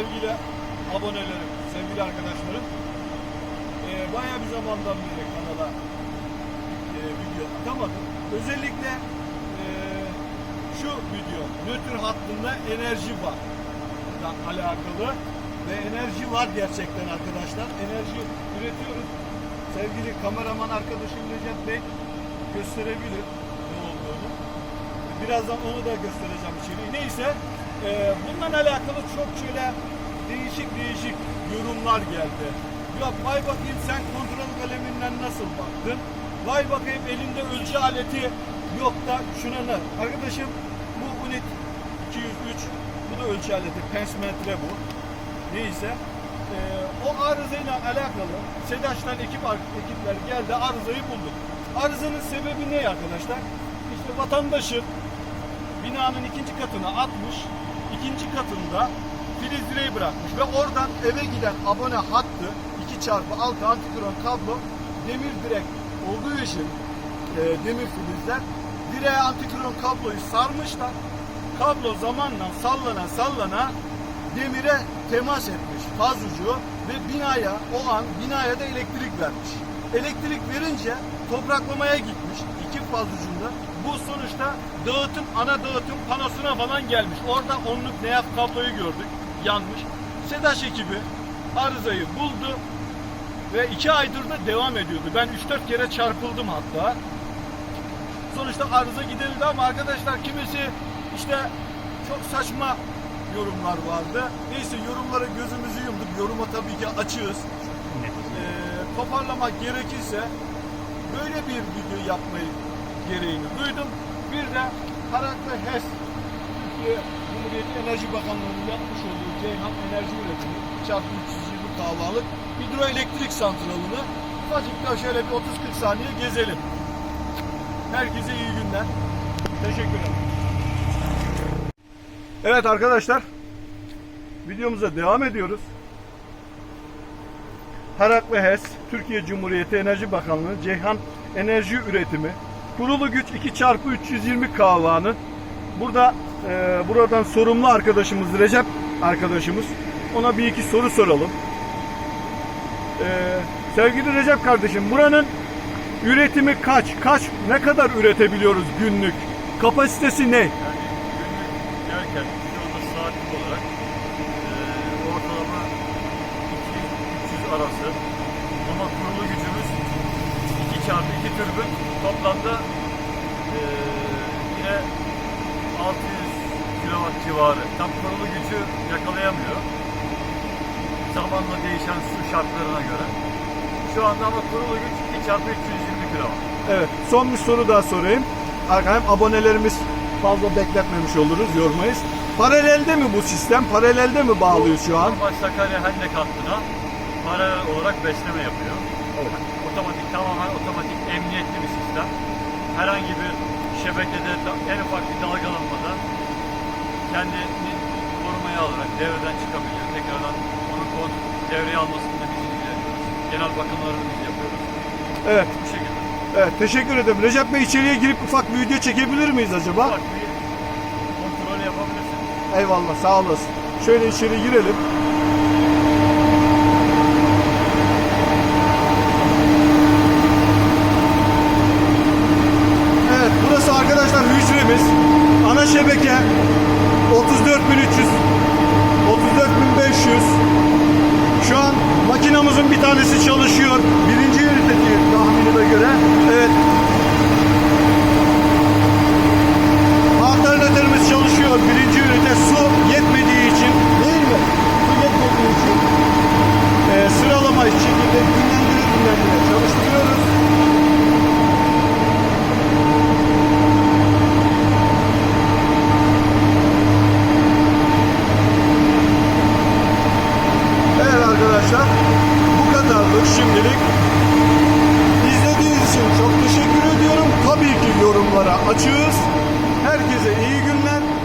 sevgili abonelerim, sevgili arkadaşlarım. Ee, bayağı bir zamandan beri kanala e, video atamadım. Özellikle e, şu video, nötr hattında enerji var alakalı ve enerji var gerçekten arkadaşlar. Enerji üretiyoruz. Sevgili kameraman arkadaşım Recep Bey gösterebilir ne olduğunu. Birazdan onu da göstereceğim içeriği. Neyse e, bununla alakalı çok şöyle değişik değişik yorumlar geldi. Ya vay bakayım sen kontrol kaleminden nasıl baktın? Vay bakayım elinde ölçü aleti yok da şuna ne? Arkadaşım bu unit 203 bu da ölçü aleti pensmetre bu. Neyse e, o arızayla alakalı SEDAŞ'tan ekip ekipler geldi arızayı bulduk. Arızanın sebebi ne arkadaşlar? İşte vatandaşın binanın ikinci katına atmış, ikinci katında filiz direği bırakmış ve oradan eve giden abone hattı 2 çarpı 6 antikron kablo demir direk olduğu için e, demir filizler direğe antikron kabloyu sarmışlar. Kablo zamanla sallana sallana demire temas etmiş faz ucu ve binaya o an binaya da elektrik vermiş. Elektrik verince topraklamaya gitmiş iki faz ucunda. Bu sonuçta dağıtım ana dağıtım panosuna falan gelmiş. Orada onluk neyaf kabloyu gördük yanmış. SEDAŞ ekibi arızayı buldu ve iki aydır da devam ediyordu. Ben 3-4 kere çarpıldım hatta. Sonuçta arıza giderildi ama arkadaşlar kimisi işte çok saçma yorumlar vardı. Neyse yorumlara gözümüzü yumduk. Yoruma tabii ki açığız. Ee, toparlamak gerekirse böyle bir video yapmayı gereğini duydum. Bir de Harak ve HES Türkiye Cumhuriyeti Enerji Bakanlığı'nın yapmış olduğu Ceyhan Enerji Üretimi çarpı 320 kahvalık hidroelektrik santralını ufacık da şöyle bir 30-40 saniye gezelim. Herkese iyi günler. Teşekkür ederim. Evet arkadaşlar. Videomuza devam ediyoruz. Harak ve HES, Türkiye Cumhuriyeti Enerji Bakanlığı Ceyhan Enerji Üretimi kurulu güç 2 çarpı 320 kahvanın burada e, buradan sorumlu arkadaşımız Recep arkadaşımız ona bir iki soru soralım. E, sevgili Recep kardeşim buranın üretimi kaç? Kaç ne kadar üretebiliyoruz günlük? Kapasitesi ne? Yani günlük derken saatlik olarak eee ortalama 200-300 arası 2 çarpı 2 türbün toplamda eee, yine 600 kilowatt civarı. Tam kurulu gücü yakalayamıyor. Zamanla değişen su şartlarına göre. Şu anda ama kurulu güç 2 çarpı 320 kilowatt. Evet, son bir soru daha sorayım. Hem abonelerimiz fazla bekletmemiş oluruz, yormayız. Paralelde mi bu sistem? Paralelde mi bağlıyor şu an? Sakarya Hendek hattına paralel olarak besleme yapıyor. Evet. Otomatik tamamen otomatik emniyetli bir sistem. Herhangi bir şebekede en ufak bir dalgalanmada kendini korumaya alarak devreden çıkabiliyor. Tekrardan onu kont- devreye almasını da biz ilgileniyoruz. Genel bakımlarını biz yapıyoruz. Evet, Bu şekilde. evet teşekkür ederim. Recep Bey içeriye girip ufak bir video çekebilir miyiz acaba? Bak bir kontrol yapabilirsiniz. Eyvallah, sağ olasın. Şöyle içeri girelim. Evet, burası arkadaşlar hücremiz. Ana açığız. Herkese iyi günler.